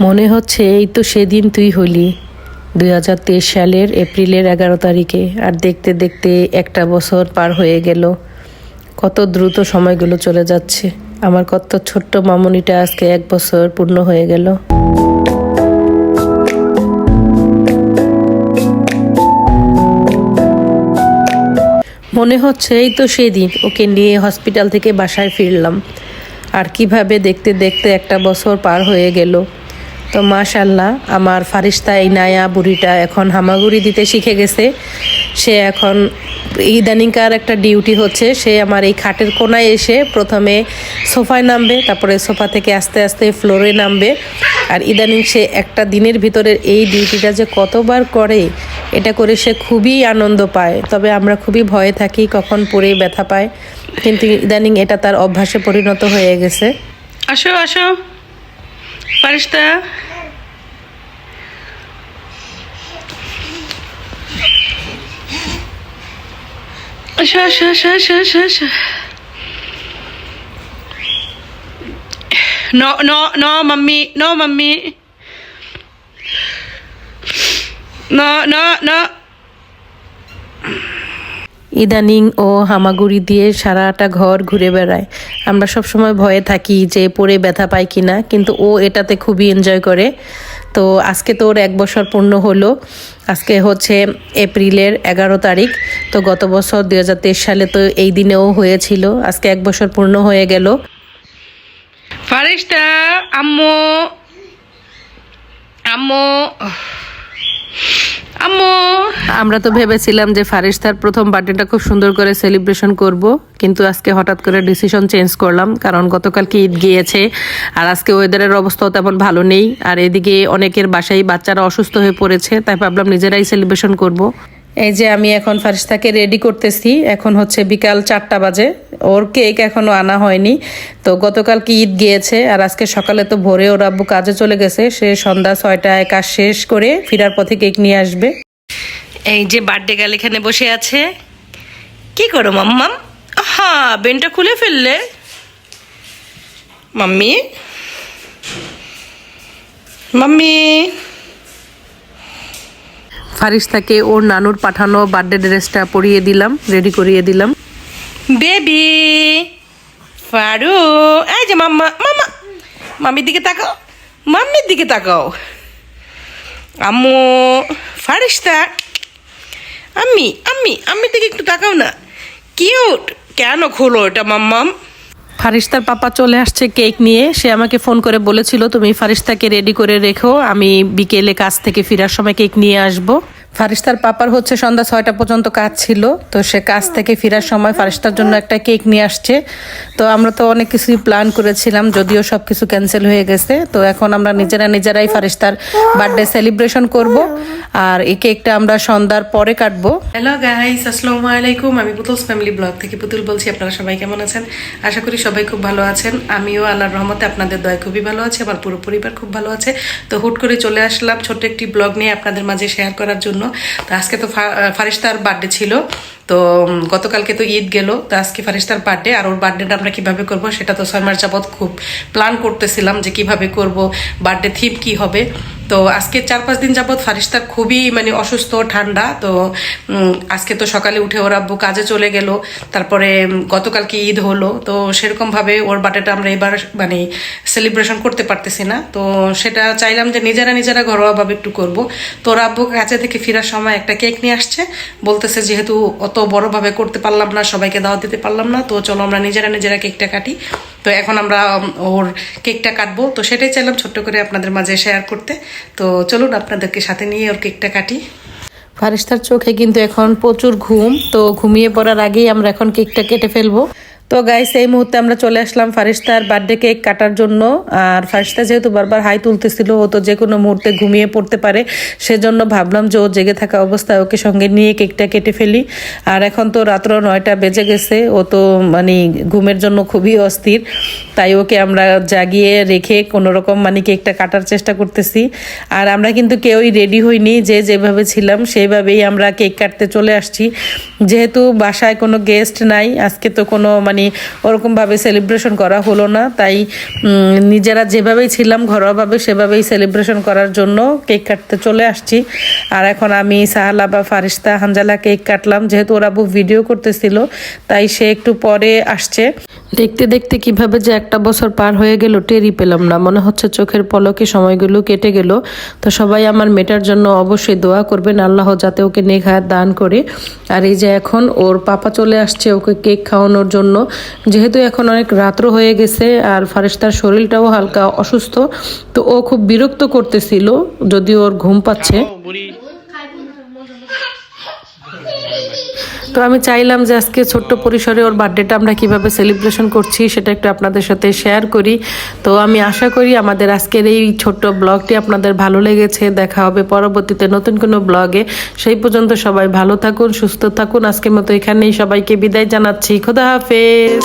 মনে হচ্ছে এই তো সেদিন তুই হলি, দুই হাজার তেইশ সালের এপ্রিলের এগারো তারিখে। আর দেখতে দেখতে একটা বছর পার হয়ে গেল। কত দ্রুত সময়গুলো চলে যাচ্ছে। আমার কত ছোট্ট মামুনিটা আজকে এক বছর পূর্ণ হয়ে গেল। মনে হচ্ছে এই তো সেদিন, ওকে নিয়ে হসপিটাল থেকে বাসায় ফিরলাম। আর কীভাবে দেখতে দেখতে একটা বছর পার হয়ে গেল। তো মাশাল্লাহ আমার ফারিস্তা এই নায়া বুড়িটা এখন হামাগুড়ি দিতে শিখে গেছে। সে এখন ইদানিংকার একটা ডিউটি হচ্ছে, সে আমার এই খাটের কোনায় এসে প্রথমে সোফায় নামবে, তারপরে সোফা থেকে আস্তে আস্তে ফ্লোরে নামবে। আর ইদানিং সে একটা দিনের ভিতরে এই ডিউটিটা যে কতবার করে, এটা করে সে খুবই আনন্দ পায়। তবে আমরা খুবই ভয়ে থাকি, কখন পরে ব্যথা পায়। কিন্তু ইদানিং এটা তার অভ্যাসে পরিণত হয়ে গেছে। আসো আসো। ফারিস্তা আসো আসো আসো আসো আসো আসো No, no, no, mummy, no, mummy. No, no, no. ইদানিং ও হামাগুড়ি দিয়ে সারাটা ঘর ঘুরে বেড়ায়। আমরা সব সময় ভয়ে থাকি যে পরে ব্যথা পাই কিনা, কিন্তু ও এটাতে খুবই এনজয় করে। তো আজকে তো ওর এক বছর পূর্ণ হলো। আজকে হচ্ছে এপ্রিলের এগারো তারিখ। তো গত বছর দু হাজার তেইশ সালে তো এই দিনেও হয়েছিল। আজকে এক বছর পূর্ণ হয়ে গেল। ফারিস্তা, আম্মু। আম্মু। আম্মু। আমরা তো ভেবেছিলাম যে ফারিস্তার প্রথম বার্থডেটা খুব সুন্দর করে সেলিব্রেশন করব, কিন্তু আজকে হঠাৎ করে ডিসিশন চেঞ্জ করলাম, কারণ গতকাল কি ঈদ গিয়েছে, আর আজকে ওয়েদারের অবস্থাও তেমন ভালো নেই, আর এদিকে অনেকের বাসায় বাচ্চারা অসুস্থ হয়ে পড়েছে, তাই ভাবলাম নিজেরাই সেলিব্রেশন করব। এই যে আমি এখন ফারিস্তাকে রেডি করতেছি। এখন হচ্ছে বিকাল চারটা বাজে। ওর কেক এখনও আনা হয়নি। তো গতকাল কি ঈদ গিয়েছে আর আজকে সকালে তো ভোরে ওর আব্বু কাজে চলে গেছে। সে সন্ধ্যা ছয়টায় কাজ শেষ করে ফিরার পথে কেক নিয়ে আসবে। এই যে বার্থডে গার্ল এখানে বসে আছে। কি করো মাম্মাম হ্যাঁ বেনটা খুলে ফেললে। মাম্মি? মাম্মি? ফারিস্তাকে ওর নানুর পাঠানো বার্থডে ড্রেসটা পরিয়ে দিলাম রেডি করিয়ে দিলাম। বেবি ফারু এই যে মাম্মা মাম্মা মাম্মির দিকে তাকাও মাম্মির দিকে তাকাও। আম্মু ফারিস্তা আম্মি আম্মি আম্মির দিকে একটু তাকাও না। কিউট কেন খোলো এটা মাম্মাম? ফারিস্তার পাপা চলে আসছে কেক নিয়ে সে আমাকে ফোন করে বলেছিল তুমি ফারিস্তাকে রেডি করে রেখো আমি বিকেলে কাজ থেকে ফেরার সময় কেক নিয়ে আসব। ফারিস্তার পাপার হচ্ছে সন্ধ্যা ছয়টা পর্যন্ত কাজ ছিল, তো সে কাজ থেকে ফেরার সময় ফারিস্তার জন্য একটা কেক নিয়ে আসছে। তো আমরা তো অনেক কিছুই প্ল্যান করেছিলাম, যদিও সব কিছু ক্যান্সেল হয়ে গেছে। তো এখন আমরা নিজেরা নিজেরাই ফারিস্তার বার্থডে সেলিব্রেশন করব আর এই কেকটা আমরা সন্ধ্যার পরে কাটবো। হ্যালো গাইস আসসালামু আলাইকুম। আমি পুতুলস ফ্যামিলি ব্লগ থেকে পুতুল বলছি, আপনারা সবাই কেমন আছেন? আশা করি সবাই খুব ভালো আছেন। আমিও আল্লাহর রহমতে আপনাদের দয় খুবই ভালো আছে, আমার পুরো পরিবার খুব ভালো আছে। তো হুট করে চলে আসলাম ছোট্ট একটি ব্লগ নিয়ে আপনাদের মাঝে শেয়ার করার জন্য। তো আজকে তো ফারিস্তার বার্থডে ছিল। তো গতকালকে তো ঈদ গেল, তো আজকে ফারিস্তার বার্থডে আর ওর বার্থডেটা আমরা কীভাবে করব সেটা তো ছয় মাস যাবৎ খুব প্ল্যান করতেছিলাম যে কীভাবে করব বার্থডে থিম কি হবে। তো আজকে চার পাঁচ দিন যাবৎ ফারিস্তা খুবই মানে অসুস্থ, ঠান্ডা, তো আজকে তো সকালে উঠে ওর আব্বু কাজে চলে গেল, তারপরে গতকালকে ঈদ হলো, তো সেরকমভাবে ওর বার্থডেটা আমরা এবার মানে সেলিব্রেশন করতে পারতেছি না। তো সেটা চাইলাম যে নিজেরা নিজেরা ঘরোয়াভাবে একটু করব। তো ওর আব্বু কাছে থেকে ফেরার সময় একটা কেক নিয়ে আসছে, বলতেছে যেহেতু অত বড়ভাবে করতে পারলাম না, সবাইকে দাওয়া দিতে পারলাম না। তো চলো আমরা নিজেরা নিজেরা কেকটা কাটি। তো এখন আমরা ওর কেকটা কাটবো। তো সেটাই চাইলাম ছোট্ট করে আপনাদের মাঝে শেয়ার করতে। তো চলুন আপনাদেরকে সাথে নিয়ে ওর কেকটা কাটি। ফারিস্তার চোখে কিন্তু এখন প্রচুর ঘুম। তো ঘুমিয়ে পড়ার আগেই আমরা এখন কেকটা কেটে ফেলব। তো গাইস এই মুহূর্তে আমরা চলে আসলাম ফারিস্তার বার্থডে কেক কাটার জন্য। আর ফারিস্তা যেহেতু বারবার হাই তুলতেছিল, ও তো যে কোনো মুহূর্তে ঘুমিয়ে পড়তে পারে। সেজন্য ভাবলাম যে ও জেগে থাকা অবস্থায় ওকে সঙ্গে নিয়ে কেকটা কেটে ফেলি। আর এখন তো রাত্র নয়টা বেজে গেছে, ও তো মানে ঘুমের জন্য খুবই অস্থির। তাই ওকে আমরা জাগিয়ে রেখে কোনো রকম মানে কেকটা কাটার চেষ্টা করতেছি। আর আমরা কিন্তু কেউই রেডি হইনি, যে যেভাবে ছিলাম সেইভাবেই আমরা কেক কাটতে চলে আসছি। যেহেতু বাসায় কোনো গেস্ট নাই, আজকে তো কোনো মানে মানে ওরকমভাবে সেলিব্রেশন করা হলো না। তাই নিজেরা যেভাবেই ছিলাম ঘরোয়াভাবে সেভাবেই সেলিব্রেশন করার জন্য কেক কাটতে চলে আসছি। আর এখন আমি সাহালা বা ফারিস্তা হানজালা কেক কাটলাম, যেহেতু ওরা ভিডিও করতেছিল, তাই সে একটু পরে আসছে। দেখতে দেখতে কীভাবে যে একটা বছর পার হয়ে গেল, টেরই পেলাম না। মনে হচ্ছে চোখের পলকে সময়গুলো কেটে গেল। তো সবাই আমার মেটার জন্য অবশ্যই দোয়া করবেন, আল্লাহ যাতে ওকে নেঘায়াত দান করে। আর এই যে এখন ওর পাপা চলে আসছে ওকে কেক খাওয়ানোর জন্য। যেহেতু এখন অনেক রাত্র হয়ে গেছে আর ফারেস্তার শরীরটাও হালকা অসুস্থ, তো ও খুব বিরক্ত করতেছিল যদি ওর ঘুম পাচ্ছে। তো আমি চাইলাম যে আজকে ছোট্ট পরিসরে ওর বার্থডেটা আমরা কীভাবে সেলিব্রেশন করছি সেটা একটু আপনাদের সাথে শেয়ার করি। তো আমি আশা করি আমাদের আজকের এই ছোট্ট ব্লগটি আপনাদের ভালো লেগেছে। দেখা হবে পরবর্তীতে নতুন কোনো ব্লগে সেই পর্যন্ত সবাই ভালো থাকুন, সুস্থ থাকুন। আজকের মতো এখানেই সবাইকে বিদায় জানাচ্ছি। খোদা হাফেজ।